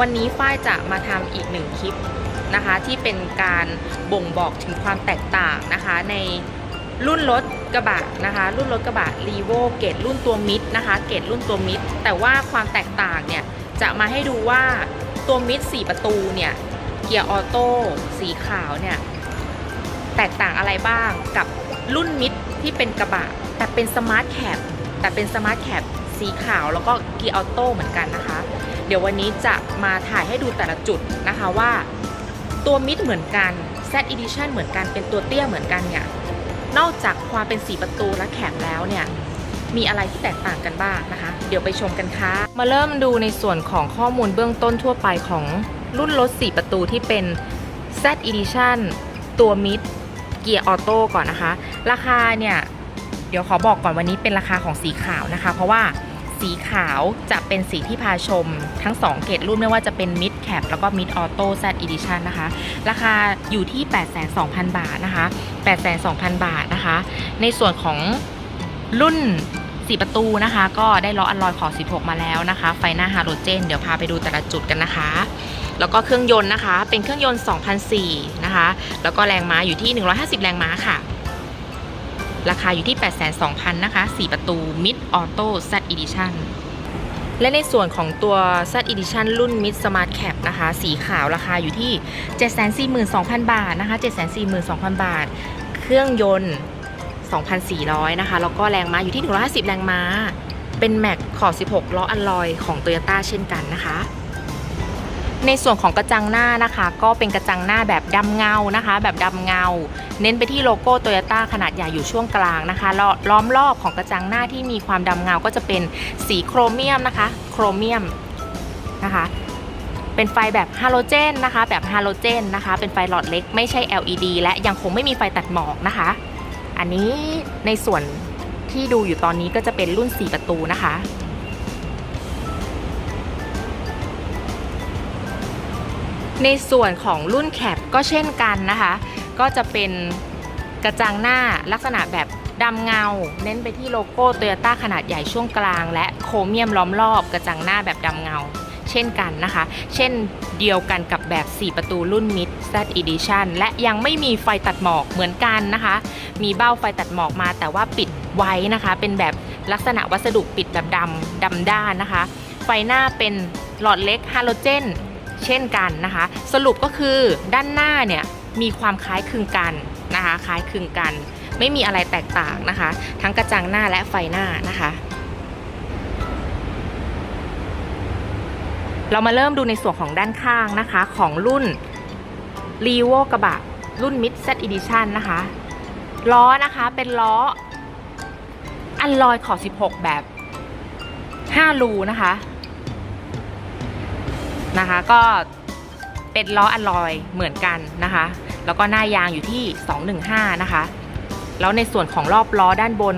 วันนี้ฝ้ายจะมาทำอีกหนึ่งคลิปนะคะที่เป็นการบ่งบอกถึงความแตกต่างนะคะในรุ่นรถกระบะนะคะ รุ่นรถกระบะรีโวเกตรุ่นตัวมิดนะคะ เกตรุ่นตัวมิดแต่ว่าความแตกต่างเนี่ยจะมาให้ดูว่าตัวมิด4ประตูเนี่ยเกียร์ออโต้สีขาวเนี่ยแตกต่างอะไรบ้างกับรุ่นมิดที่เป็นกระบะ แต่เป็นสมาร์ทแคปแต่เป็นสมาร์ทแคปสีขาวแล้วก็เกียร์ออโต้เหมือนกันนะคะ เดี๋ยววันนี้จะมาถ่ายให้ดูแต่ละจุดนะคะว่าตัวมิดเหมือนกัน Z Edition เหมือนกันเป็นตัวเตี้ยเหมือนกันเนี่ยนอกจากความเป็นสีประตูและแคปแล้วเนี่ยมีอะไรที่แตกต่างกันบ้างนะคะ เดี๋ยวไปชมกันค่ะ มาเริ่มดูในส่วนของข้อมูลเบื้องต้นทั่วไปของรุ่นรถ 4 ประตูที่เป็น Z Edition ตัวมิดเกียร์ออโต้ก่อนนะคะ ราคาเนี่ย เดี๋ยวขอบอกก่อนวันนี้เป็นราคาของสีขาวนะคะ เพราะว่า สีขาวจะเป็นสีที่พาชม ทั้ง 2 เกรดรุ่นไม่ว่าจะเป็น Mid Cap แล้วก็ Mid Auto Z Edition นะคะ ราคาอยู่ที่ 82,000 บาทนะคะ 82,000 บาทนะคะ ในส่วนของรุ่น4ประตูนะคะ ก็ได้ล้ออัลลอยขอ16 มาแล้วนะคะ ไฟหน้าฮาโลเจน เดี๋ยวพาไปดูแต่ละจุดกันนะคะ แล้วก็เครื่องยนต์นะคะ เป็นเครื่องยนต์ 2,004 นะคะ แล้วก็แรงม้าอยู่ที่ 150 แรงม้าค่ะ ราคาอยู่ที่ 802,000นะคะ 4 ประตู Mid Auto Z Edition และในส่วนของตัว Z Edition รุ่น Mid Smart Cap นะคะ สีขาวราคาอยู่ที่ 742,000 บาทนะคะ 742,000 บาท เครื่องยนต์ 2,400 นะคะ แล้วก็แรงม้าอยู่ที่ 150 แรงม้า เป็นแม็กขอบ 16 ล้ออัลลอยของ Toyota เช่นกันนะคะ ในส่วนของกระจังหน้านะคะ ก็เป็นกระจังหน้าแบบดำเงานะคะ แบบดำเงา เน้นไปที่โลโก้โตโยต้าขนาดใหญ่อยู่ช่วงกลางนะคะล้อล้อมรอบของกระจังหน้าที่มีความดำเงาก็จะเป็นสีโครเมียมนะคะ โครเมียมนะคะเป็นไฟแบบฮาโลเจนนะคะแบบฮาโลเจนนะคะเป็นไฟหลอดเล็กไม่ใช่ LED และยังคงไม่มีไฟตัดหมอกนะคะ อันนี้ในส่วนที่ดูอยู่ตอนนี้ก็จะเป็นรุ่น 4 ประตูนะคะ ในส่วนของรุ่นแคปก็เช่นกันนะคะ ก็จะเป็นกระจังหน้าลักษณะแบบดำเงา เน้นไปที่โลโก้โตโยต้าขนาดใหญ่ช่วงกลาง และโครเมียมล้อมรอบกระจังหน้าแบบดำเงา เช่นกันนะคะ เช่นเดียวกันกับแบบ 4 ประตูรุ่น Mid Z Edition และยังไม่มีไฟตัดหมอกเหมือนกันนะคะ มีเบ้าไฟตัดหมอกมาแต่ว่าปิดไว้นะคะ เป็นแบบลักษณะวัสดุปิดแบบดำดำด้านนะคะ ไฟหน้าเป็นหลอดเล็กฮาโลเจน เช่นกันนะคะ สรุปก็คือด้านหน้าเนี่ยมีความคล้ายคลึงกันนะคะคล้ายคลึงกัน ไม่มีอะไรแตกต่างนะคะ ทั้งกระจังหน้าและไฟหน้านะคะ เรามาเริ่มดูในส่วนของด้านข้างนะคะของรุ่น r e v o กระบะรุ่น Mid Z Edition นะคะ ล้อนะคะเป็นล้ออันลอยขอบ16 แบบ 5 รูนะคะ นะคะ ก็เป็นล้ออัลลอยเหมือนกันนะคะ แล้วก็หน้ายางอยู่ที่ 215 นะคะ แล้วในส่วนของรอบล้อด้านบน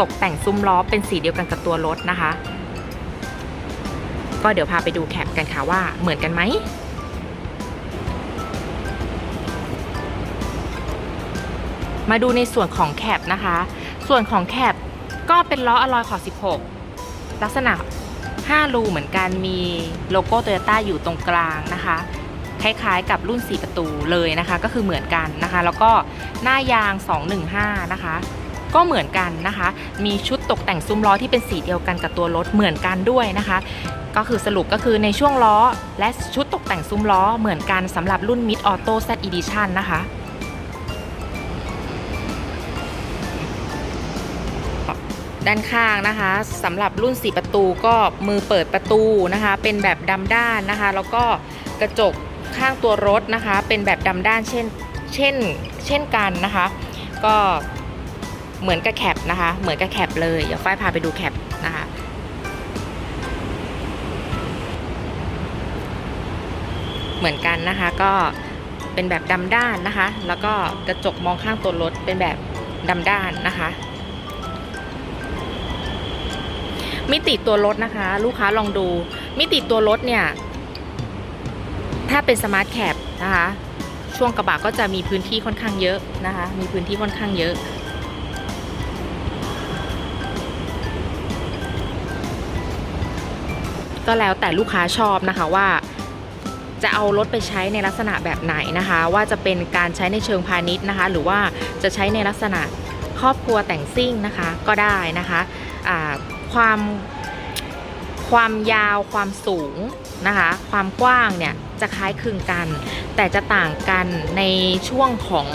ตกแต่งซุ้มล้อเป็นสีเดียวกันกับตัวรถนะคะ ก็เดี๋ยวพาไปดูแคปกันค่ะว่าเหมือนกันไหมมาดูในส่วนของแคปนะคะ ส่วนของแคปก็เป็นล้ออลลอยขอบ16 ลักษณะ 5 รูเหมือนกันมีโลโก้โตโยต้าอยู่ตรงกลางนะคะ คล้ายๆกับรุ่น 4 ประตูเลยนะคะ ก็คือเหมือนกันนะคะ แล้วก็หน้ายาง 215 นะคะ ก็เหมือนกันนะคะ มีชุดตกแต่งซุ้มล้อที่เป็นสีเดียวกันกับตัวรถเหมือนกันด้วยนะคะ ก็คือสรุปก็คือในช่วงล้อ และชุดตกแต่งซุ้มล้อเหมือนกันสำหรับรุ่น Mid Auto Z Edition นะคะ ด้านข้างนะคะสำหรับรุ่น 4 ประตูก็มือเปิดประตูนะคะ เป็นแบบดำด้านนะคะ แล้วก็กระจกข้างตัวรถนะคะ เป็นแบบดำด้านเช่นเช่นเช่นกันนะคะ ก็เหมือนกับแคปนะคะ เหมือนกับแคปเลยเดี๋ยวฝ้ายพาไปดูแคปนะคะเหมือนกันนะคะก็เป็นแบบดำด้านนะคะ แล้วก็กระจกมองข้างตัวรถเป็นแบบดำด้านนะคะ มิติตัวรถนะคะ ลูกค้าลองดู มิติตัวรถเนี่ย ถ้าเป็นสมาร์ทแคปนะคะ ช่วงกระบะก็จะมีพื้นที่ค่อนข้างเยอะนะคะ มีพื้นที่ค่อนข้างเยอะ ก็แล้วแต่ลูกค้าชอบนะคะว่าจะเอารถไปใช้ในลักษณะแบบไหนนะคะ ว่าจะเป็นการใช้ในเชิงพาณิชย์นะคะ หรือว่าจะใช้ในลักษณะครอบครัวแต่งซิ่งนะคะก็ได้นะคะอ่า ความความยาวความสูงนะคะ ความกว้างเนี่ยจะคล้ายคลึงกัน แต่จะต่างกันในช่วงของ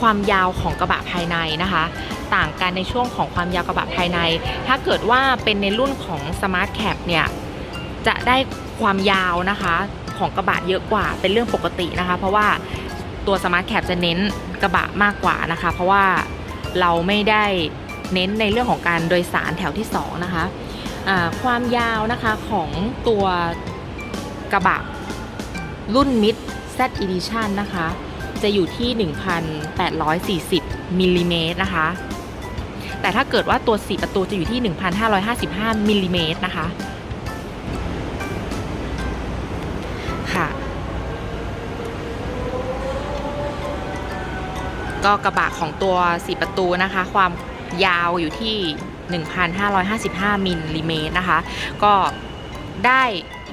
ความยาวของกระบะภายในนะคะ ต่างกันในช่วงของความยาวกระบะภายใน ถ้าเกิดว่าเป็นในรุ่นของ Smart Cap เนี่ยจะได้ความยาวนะคะของกระบะเยอะกว่าเป็นเรื่องปกตินะคะ เพราะว่าตัว Smart Cap จะเน้นกระบะมากกว่านะคะ เพราะว่าเราไม่ได้ เน้นในเรื่องของการโดยสารแถวที่ 2 นะคะอ่าความยาวนะคะของตัวกระบะรุ่น Mid Z Edition นะคะ จะอยู่ที่ 1,840มิลลิเมตรนะคะ แต่ถ้าเกิดว่าตัว 4 ประตูจะอยู่ที่ 1,555มิลลิเมตรนะคะ ค่ะ ก็กระบะของตัว 4 ประตูนะคะ ความ ยาวอยู่ที่ 1,555 มิลลิเมตรนะคะ ก็ได้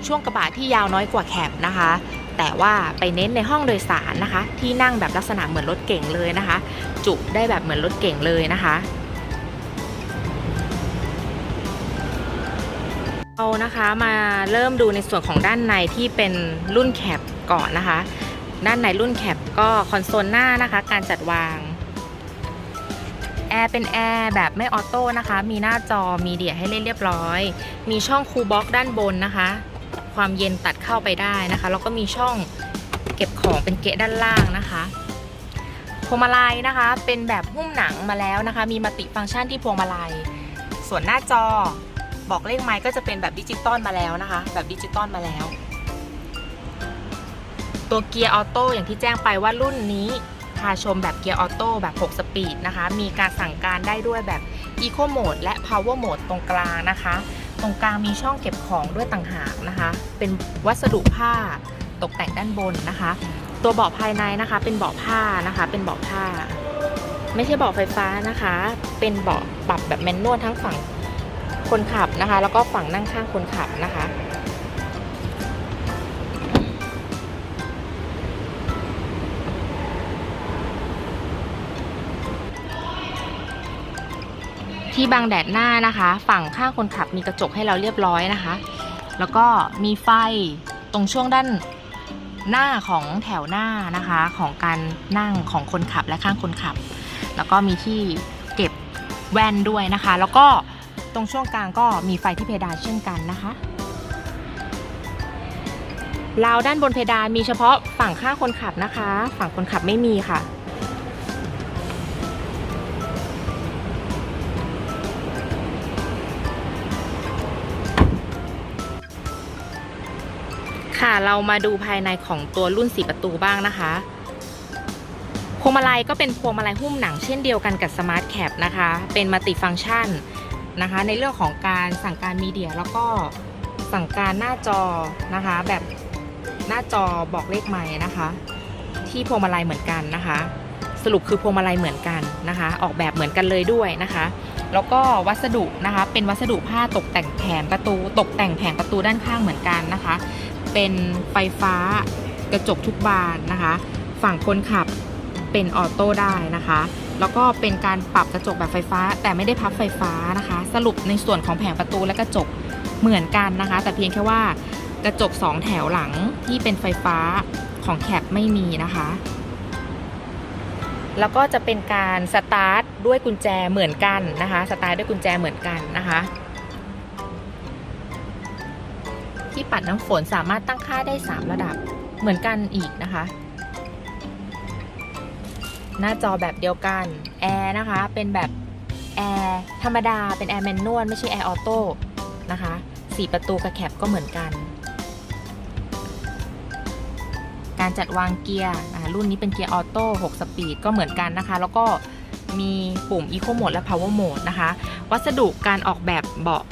ช่วงกระบะที่ยาวน้อยกว่าแคบนะคะ แต่ว่าไปเน้นในห้องโดยสารนะคะ ที่นั่งแบบลักษณะเหมือนรถเก่งเลยนะคะ จุได้แบบเหมือนรถเก่งเลยนะคะเรานะคะมาเริ่มดูในส่วนของด้านในที่เป็นรุ่นแคปก่อนนะคะ ด้านในรุ่นแคปก็คอนโซลหน้านะคะ การจัดวาง ร์เป็นแอร์แบบไม่ออโต้นะคะ มีหน้าจอมีเดียให้เล่นเรียบร้อย มีช่องคูลบ็อกด้านบนนะคะ ความเย็นตัดเข้าไปได้นะคะ แล้วก็มีช่องเก็บของเป็นเกะด้านล่างนะคะพวงมาลัยนะคะ เป็นแบบหุ้มหนังมาแล้วนะคะ มีมัลติฟังก์ชันที่พวงมาลัย ส่วนหน้าจอบอกเลขไม้ก็จะเป็นแบบดิจิตอลมาแล้วนะคะ แบบดิจิตอลมาแล้ว ตัวเกียร์ออโต้อย่างที่แจ้งไปว่ารุ่นนี้าชมแบบเกียร์ออโต้แบบ 6 สปีดนะคะ มีการสั่งการได้ด้วยแบบ Eco Mode และ Power Mode ตรงกลางนะคะ ตรงกลางมีช่องเก็บของด้วยต่างหากนะคะ เป็นวัสดุผ้าตกแต่งด้านบนนะคะ ตัวเบาะภายในนะคะ เป็นเบาะผ้านะคะ เป็นเบาะผ้า ไม่ใช่เบาะไฟฟ้านะคะ เป็นเบาะปรับแบบแมนนวลทั้งฝั่งคนขับนะคะ แล้วก็ฝั่งนั่งข้างคนขับนะคะ ที่บังแดดหน้านะคะ ฝั่งข้างคนขับมีกระจกให้เราเรียบร้อยนะคะ แล้วก็มีไฟตรงช่วงด้านหน้าของแถวหน้านะคะ ของการนั่งของคนขับและข้างคนขับ แล้วก็มีที่เก็บแว่นด้วยนะคะ แล้วก็ตรงช่วงกลางก็มีไฟที่เพดานเช่นกันนะคะราวด้านบนเพดานมีเฉพาะฝั่งข้างคนขับนะคะ ฝั่งคนขับไม่มีค่ะ เรามาดูภายในของตัวรุ่นสีประตูบ้างนะคะ พวงมาลัยก็เป็นพวงมาลัยหุ้มหนังเช่นเดียวกันกับ Smart Cap นะคะ เป็นมัลติฟังก์ชันนะคะ ในเรื่องของการสั่งการมีเดียแล้วก็สั่งการหน้าจอนะคะ แบบหน้าจอบอกเลขไม้นะคะ ที่พวงมาลัยเหมือนกันนะคะ สรุปคือพวงมาลัยเหมือนกันนะคะ ออกแบบเหมือนกันเลยด้วยนะคะ แล้วก็วัสดุนะคะ เป็นวัสดุผ้าตกแต่งแผงประตู ตกแต่งแผงประตูด้านข้างเหมือนกันนะคะ เป็นไฟฟ้ากระจกทุกบานนะคะ ฝั่งคนขับเป็นออโต้ได้นะคะ แล้วก็เป็นการปรับกระจกแบบไฟฟ้า แต่ไม่ได้พับไฟฟ้านะคะ สรุปในส่วนของแผงประตูและกระจกเหมือนกันนะคะ แต่เพียงแค่ว่ากระจก2แถวหลังที่เป็นไฟฟ้าของแคปไม่มีนะคะ แล้วก็จะเป็นการสตาร์ทด้วยกุญแจเหมือนกันนะคะ สตาร์ทด้วยกุญแจเหมือนกันนะคะ ที่ปัดน้ำฝนสามารถตั้งค่าได้ 3 ระดับเหมือนกันอีกนะคะ หน้าจอแบบเดียวกันแอร์นะคะ เป็นแบบแอร์ธรรมดาเป็นแอร์แมนนวลไม่ใช่แอร์ออโต้นะคะสี่ประตูกับแคปก็เหมือนกัน การจัดวางเกียร์รุ่นนี้เป็นเกียร์ออโต้6สปีดก็เหมือนกันนะคะ แล้วก็มีปุ่ม Eco Mode และ Power Mode นะคะ วัสดุการออกแบบเบาะ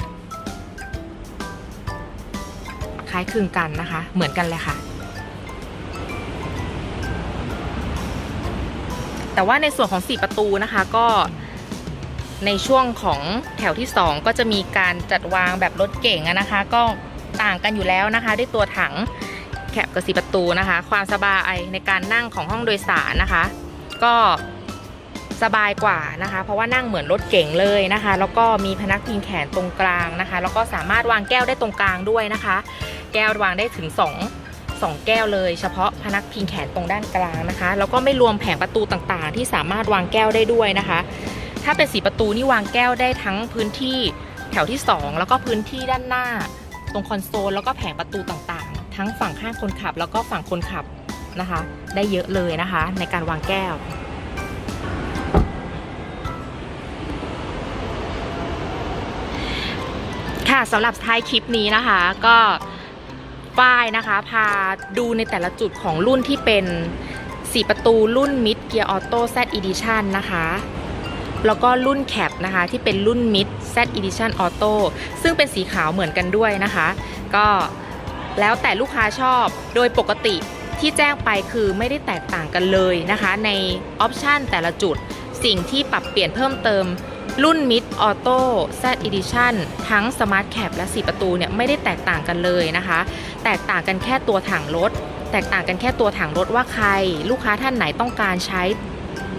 ล้ายคลึงกันนะคะ เหมือนกันเลยค่ะ แต่ว่าในส่วนของ 4 ประตูนะคะก็ในช่วงของแถวที่ 2 ก็จะมีการจัดวางแบบรถเก่งนะคะ ก็ต่างกันอยู่แล้วนะคะ ด้วยตัวถังแคปกับสีประตูนะคะ ความสบายในการนั่งของห้องโดยสารนะคะ ก็สบายกว่านะคะ เพราะว่านั่งเหมือนรถเก๋งเลยนะคะ แล้วก็มีพนักพิงแขนตรงกลางนะคะ แล้วก็สามารถวางแก้วได้ตรงกลางด้วยนะคะ แก้ววางได้ถึง 2 2 แก้วเลยเฉพาะพนักพิงแขนตรงด้านกลางนะคะ แล้วก็ไม่รวมแผงประตูต่างๆ ที่สามารถวางแก้วได้ด้วยนะคะ ถ้าเป็นสีประตูนี่วางแก้วได้ทั้งพื้นที่แถวที่ 2 แล้วก็พื้นที่ด้านหน้า ตรงคอนโซลแล้วก็แผงประตูต่างๆ ทั้งฝั่งข้างคนขับ แล้วก็ฝั่งคนขับนะคะ ได้เยอะเลยนะคะ ในการวางแก้วค่ะสำหรับท้ายคลิปนี้นะคะก็ ฝ้ายนะคะ พาดูในแต่ละจุดของรุ่นที่เป็นสีประตูรุ่น Mid Gear Auto Z Edition นะคะ แล้วก็รุ่นแคปนะคะ ที่เป็นรุ่น Mid Z Edition Auto ซึ่งเป็นสีขาวเหมือนกันด้วยนะคะ ก็แล้วแต่ลูกค้าชอบโดยปกติที่แจ้งไปคือไม่ได้แตกต่างกันเลยนะคะ ในออปชันแต่ละจุดสิ่งที่ปรับเปลี่ยนเพิ่มเติม รุ่น Mid Auto Z Edition ทั้ง Smart Cap และ 4 ประตูเนี่ยไม่ได้แตกต่างกันเลยนะคะ แตกต่างกันแค่ตัวถังรถ แตกต่างกันแค่ตัวถังรถว่าใคร ลูกค้าท่านไหนต้องการใช้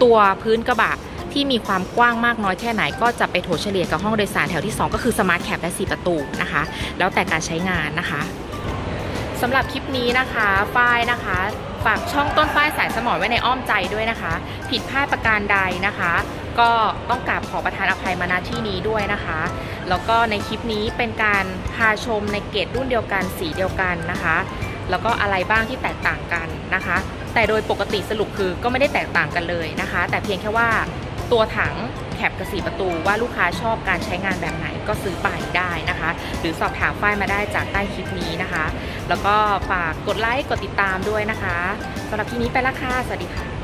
ตัวพื้นกระบะที่มีความกว้างมากน้อยแค่ไหนก็จะไปโถเฉลี่ยกับห้องโดยสารแถวที่ 2 ก็คือ Smart Cap และ 4 ประตูนะคะ แล้วแต่การใช้งานนะคะสำหรับคลิปนี้นะคะฝ้ายนะคะฝากช่องต้นฝ้ายสายสมอไว้ในอ้อมใจด้วยนะคะ ผิดพลาดประการใดนะคะ ก็ต้องกราบขอประทานอภัยมาณที่นี้ด้วยนะคะ แล้วก็ในคลิปนี้เป็นการพาชมในเกตรุ่นเดียวกันสีเดียวกันนะคะ แล้วก็อะไรบ้างที่แตกต่างกันนะคะ แต่โดยปกติสรุปคือก็ไม่ได้แตกต่างกันเลยนะคะ แต่เพียงแค่ว่าตัวถังแคปกระสีประตูว่าลูกค้าชอบการใช้งานแบบไหนก็ซื้อไปได้นะคะ หรือสอบถามฝ้ายมาได้จากใต้คลิปนี้นะคะ แล้วก็ฝากกดไลค์กดติดตามด้วยนะคะสำหรับที่นี้ไปละค่ะสวัสดีค่ะ